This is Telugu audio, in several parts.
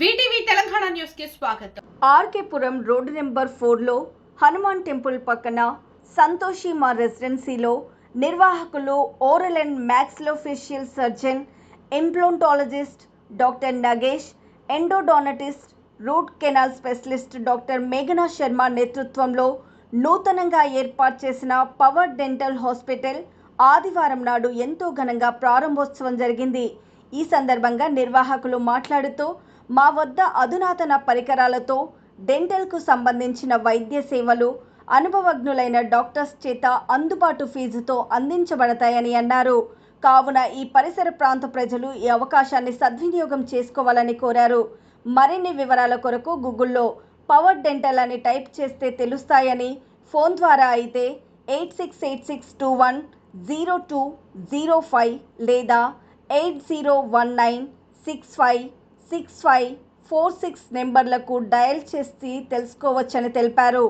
వీటీవీ తెలంగాణ న్యూస్కి స్వాగతం. ఆర్కేపురం రోడ్డు నెంబర్ ఫోర్లో హనుమాన్ టెంపుల్ పక్కన సంతోషి మా రెసిడెన్సీలో నిర్వాహకులు oral and maxillofacial surgeon implantologist doctor Nagesh endodontist root canal specialist doctor మేఘనా శర్మ నేతృత్వంలో నూతనంగా ఏర్పాటు చేసిన పవర్ డెంటల్ హాస్పిటల్ ఆదివారం నాడు ఎంతో ఘనంగా ప్రారంభోత్సవం జరిగింది. ఈ సందర్భంగా నిర్వాహకులు మాట్లాడుతూ మా వద్ద అధునాతన పరికరాలతో డెంటల్కు సంబంధించిన వైద్య సేవలు అనుభవజ్ఞులైన డాక్టర్స్ చేత అందుబాటు ఫీజుతో అందించబడతాయని అన్నారు. కావున ఈ పరిసర ప్రాంత ప్రజలు ఈ అవకాశాన్ని సద్వినియోగం చేసుకోవాలని కోరారు. మరిన్ని వివరాల కొరకు గూగుల్లో పవర్ డెంటల్ అని టైప్ చేస్తే తెలుస్తాయని ఫోన్ ద్వారా అయితే eight six eight six two one zero two zero five లేదా eight zero one nine six five six five four six నెంబర్లకు డయల్ చేసి తెలుసుకోవచ్చని తెలిపారు.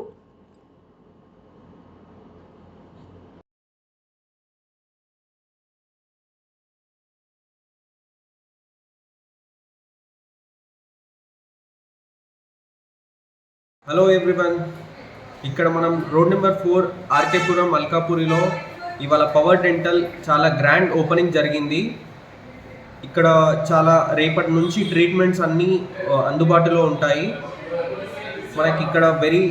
హలో ఎవ్రీవన్ ఇక్కడ మనం రోడ్ నెంబర్ ఫోర్ ఆర్కేపురం మల్కాపూరిలో ఇవాళ పవర్ డెంటల్ చాలా గ్రాండ్ ఓపెనింగ్ జరిగింది. ఇక్కడ చాలా రేపటి నుంచి ట్రీట్మెంట్స్ అన్నీ అందుబాటులో ఉంటాయి. మనకి ఇక్కడ వెరీ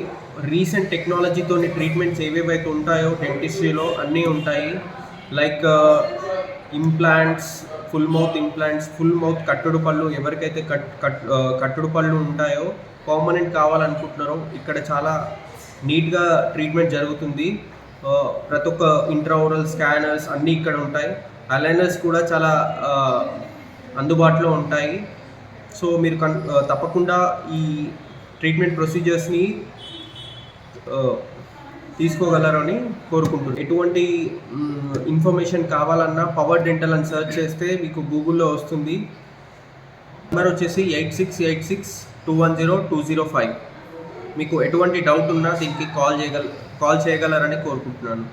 రీసెంట్ టెక్నాలజీతో ట్రీట్మెంట్స్ ఏవేవైతే ఉంటాయో డెంటిస్ట్రీలో అన్నీ ఉంటాయి. Like implants full mouth implants full mouth కట్టుడు పళ్ళు ఎవరికైతే కట్ కట్ కట్టుడు పళ్ళు ఉంటాయో పర్మనెంట్ కావాలనుకుంటున్నారో ఇక్కడ చాలా నీట్గా ట్రీట్మెంట్ జరుగుతుంది. ప్రతి ఒక్క ఇంట్రావరల్ స్కానర్స్ అన్నీ ఇక్కడ ఉంటాయి. అలైనర్స్ కూడా చాలా అందుబాటులో ఉంటాయి. సో మీరు కన్ తప్పకుండా ఈ ట్రీట్మెంట్ ప్రొసీజర్స్ని తీసుకోగలరని కోరుకుంటున్నాను. ఎటువంటి ఇన్ఫర్మేషన్ కావాలన్నా పవర్ డెంటల్ అని సెర్చ్ చేస్తే మీకు గూగుల్లో వస్తుంది. నెంబర్ వచ్చేసి eight six eight six two one zero two zero five మీకు ఎటువంటి డౌట్ ఉన్నా దీనికి కాల్ చేయగల కాల్ చేయగలరని కోరుకుంటున్నాను.